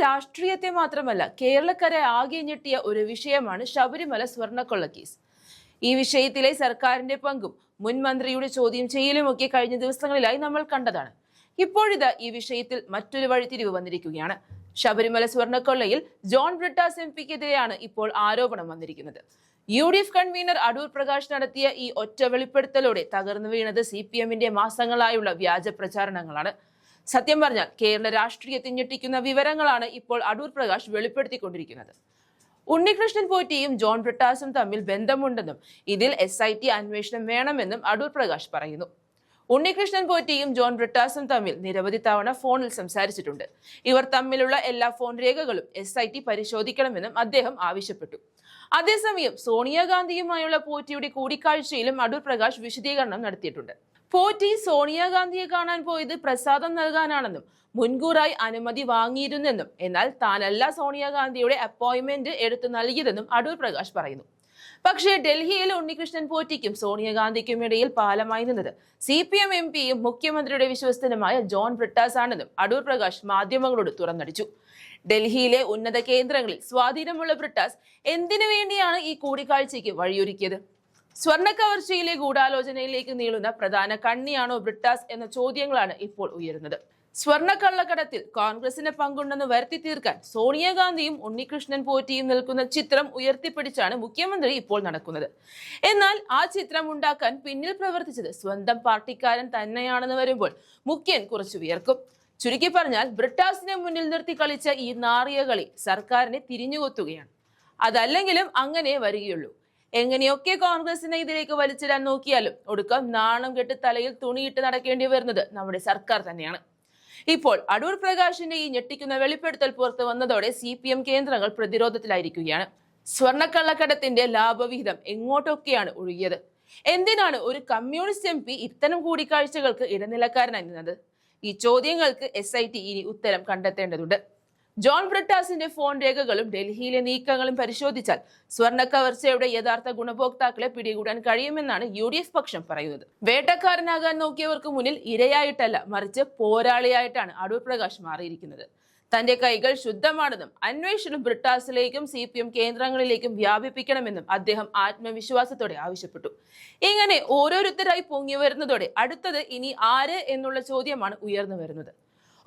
രാഷ്ട്രീയത്തെ മാത്രമല്ല കേരളക്കരെ ആകെ ഞെട്ടിയ ഒരു വിഷയമാണ് ശബരിമല സ്വർണക്കൊള്ള കേസ്. ഈ വിഷയത്തിലെ സർക്കാരിന്റെ പങ്കും മുൻ മന്ത്രിയുടെ ചോദ്യം ചെയ്യലുമൊക്കെ കഴിഞ്ഞ ദിവസങ്ങളിലായി നമ്മൾ കണ്ടതാണ്. ഇപ്പോഴിതാ ഈ വിഷയത്തിൽ മറ്റൊരു വഴിത്തിരിവ് വന്നിരിക്കുകയാണ്. ശബരിമല സ്വർണക്കൊള്ളയിൽ ജോൺ ബ്രിട്ടാസ് എം പിക്കെതിരെയാണ് ഇപ്പോൾ ആരോപണം വന്നിരിക്കുന്നത്. U D F convener Adoor Prakash നടത്തിയ ഈ ഒറ്റ വെളിപ്പെടുത്തലോടെ തകർന്നു വീണത് സി പി എമ്മിന്റെ മാസങ്ങളായുള്ള വ്യാജ പ്രചാരണങ്ങളാണ്. സത്യം പറഞ്ഞാൽ കേരള രാഷ്ട്രീയത്തെ ഞെട്ടിക്കുന്ന വിവരങ്ങളാണ് ഇപ്പോൾ അടൂർ പ്രകാശ് വെളിപ്പെടുത്തിക്കൊണ്ടിരിക്കുന്നത്. ഉണ്ണികൃഷ്ണൻ പോറ്റിയും ജോൺ ബ്രിട്ടാസും തമ്മിൽ ബന്ധമുണ്ടെന്നും ഇതിൽ എസ് ഐ ടി അന്വേഷണം വേണമെന്നും അടൂർ പ്രകാശ് പറയുന്നു. ഉണ്ണികൃഷ്ണൻ പോറ്റിയും ജോൺ ബ്രിട്ടാസും തമ്മിൽ നിരവധി തവണ ഫോണിൽ സംസാരിച്ചിട്ടുണ്ട്. ഇവർ തമ്മിലുള്ള എല്ലാ ഫോൺ രേഖകളും എസ് ഐ ടി പരിശോധിക്കണമെന്നും അദ്ദേഹം ആവശ്യപ്പെട്ടു. അതേസമയം സോണിയാഗാന്ധിയുമായുള്ള പോറ്റിയുടെ കൂടിക്കാഴ്ചയിലും അടൂർ പ്രകാശ് വിശദീകരണം നടത്തിയിട്ടുണ്ട്. പോറ്റി സോണിയാഗാന്ധിയെ കാണാൻ പോയത് പ്രസാദം നൽകാനാണെന്നും മുൻകൂറായി അനുമതി വാങ്ങിയിരുന്നെന്നും എന്നാൽ താനല്ല സോണിയാഗാന്ധിയുടെ അപ്പോയിന്റ്മെന്റ് എടുത്തു നൽകിയതെന്നും അടൂർ പ്രകാശ് പറയുന്നു. പക്ഷേ ഡൽഹിയിൽ ഉണ്ണികൃഷ്ണൻ പോറ്റിക്കും സോണിയാഗാന്ധിക്കും ഇടയിൽ പാലമായി നിന്നത്. സി പി എം എം പിയും മുഖ്യമന്ത്രിയുടെ വിശ്വസ്തനുമായ ജോൺ ബ്രിട്ടാസ് ആണെന്നും അടൂർ പ്രകാശ് മാധ്യമങ്ങളോട് തുറന്നടിച്ചു. ഡൽഹിയിലെ ഉന്നത കേന്ദ്രങ്ങളിൽ സ്വാധീനമുള്ള ബ്രിട്ടാസ് എന്തിനു വേണ്ടിയാണ് ഈ കൂടിക്കാഴ്ചയ്ക്ക് വഴിയൊരുക്കിയത്? സ്വർണ കവർച്ചയിലെ ഗൂഢാലോചനയിലേക്ക് നീളുന്ന പ്രധാന കണ്ണിയാണോ ബ്രിട്ടാസ് എന്ന ചോദ്യങ്ങളാണ് ഇപ്പോൾ ഉയരുന്നത്. സ്വർണക്കള്ളക്കടത്തിൽ കോൺഗ്രസിന് പങ്കുണ്ടെന്ന് വരുത്തി തീർക്കാൻ സോണിയാഗാന്ധിയും ഉണ്ണികൃഷ്ണൻ പോറ്റിയും നിൽക്കുന്ന ചിത്രം ഉയർത്തിപ്പിടിച്ചാണ് മുഖ്യമന്ത്രി ഇപ്പോൾ നടക്കുന്നത്. എന്നാൽ ആ ചിത്രം ഉണ്ടാക്കാൻ പിന്നിൽ പ്രവർത്തിച്ചത് സ്വന്തം പാർട്ടിക്കാരൻ തന്നെയാണെന്ന് വരുമ്പോൾ മുഖ്യൻ കുറച്ചു വിയർക്കും. ചുരുക്കി പറഞ്ഞാൽ ബ്രിട്ടാസിനെ മുന്നിൽ നിർത്തി കളിച്ച ഈ നാറിയ കളി സർക്കാരിനെ തിരിഞ്ഞുകൊത്തുകയാണ്. അതല്ലെങ്കിലും അങ്ങനെ വരികയുള്ളൂ. എങ്ങനെയൊക്കെ കോൺഗ്രസിനെ ഇതിലേക്ക് വലിച്ചിടാൻ നോക്കിയാലും ഒടുക്കം നാണം കെട്ട് തലയിൽ തുണിയിട്ട് നടക്കേണ്ടി വരുന്നത് നമ്മുടെ സർക്കാർ തന്നെയാണ്. ഇപ്പോൾ അടൂർ പ്രകാശിന്റെ ഈ ഞെട്ടിക്കുന്ന വെളിപ്പെടുത്തൽ പുറത്തു വന്നതോടെ സി പി എം കേന്ദ്രങ്ങൾ പ്രതിരോധത്തിലായിരിക്കുകയാണ്. സ്വർണക്കള്ളക്കടത്തിന്റെ ലാഭവിഹിതം എങ്ങോട്ടൊക്കെയാണ് ഒഴുകിയത്? എന്തിനാണ് ഒരു കമ്മ്യൂണിസ്റ്റ് എം പി ഇത്തരം കൂടിക്കാഴ്ചകൾക്ക് ഇടനിലക്കാരനായിരുന്നത്? ഈ ചോദ്യങ്ങൾക്ക് എസ് ഐ ടി ഇനി ഉത്തരം കണ്ടെത്തേണ്ടതുണ്ട്. ജോൺ ബ്രിട്ടാസിന്റെ ഫോൺ രേഖകളും ഡൽഹിയിലെ നീക്കങ്ങളും പരിശോധിച്ചാൽ സ്വർണ കവർച്ചയുടെ യഥാർത്ഥ ഗുണഭോക്താക്കളെ പിടികൂടാൻ കഴിയുമെന്നാണ് യു ഡി എഫ് പക്ഷം പറയുന്നത്. വേട്ടക്കാരനാകാൻ നോക്കിയവർക്ക് മുന്നിൽ ഇരയായിട്ടല്ല മറിച്ച് പോരാളിയായിട്ടാണ് അടൂർ പ്രകാശ് മാറിയിരിക്കുന്നത്. തന്റെ കൈകൾ ശുദ്ധമാണെന്നും അന്വേഷണം ബ്രിട്ടാസിലേക്കും സി പി എം കേന്ദ്രങ്ങളിലേക്കും വ്യാപിപ്പിക്കണമെന്നും അദ്ദേഹം ആത്മവിശ്വാസത്തോടെ ആവശ്യപ്പെട്ടു. ഇങ്ങനെ ഓരോരുത്തരായി പൊങ്ങി വരുന്നതോടെ അടുത്തത് ഇനി ആര് എന്നുള്ള ചോദ്യമാണ് ഉയർന്നു വരുന്നത്.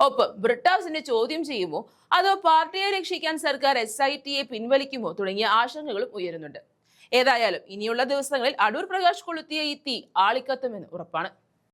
ഒപ്പം ബ്രിട്ടാസിനെ ചോദ്യം ചെയ്യുമോ? അതോ പാർട്ടിയെ രക്ഷിക്കാൻ സർക്കാർ എസ് ഐ ടിയെ പിൻവലിക്കുമോ? തുടങ്ങിയ ആശങ്കകളും ഉയരുന്നുണ്ട്. ഏതായാലും ഇനിയുള്ള ദിവസങ്ങളിൽ അടൂർ പ്രകാശ് കൊളുത്തിയ ഈ തീ ആളിക്കത്തുമെന്ന് ഉറപ്പാണ്.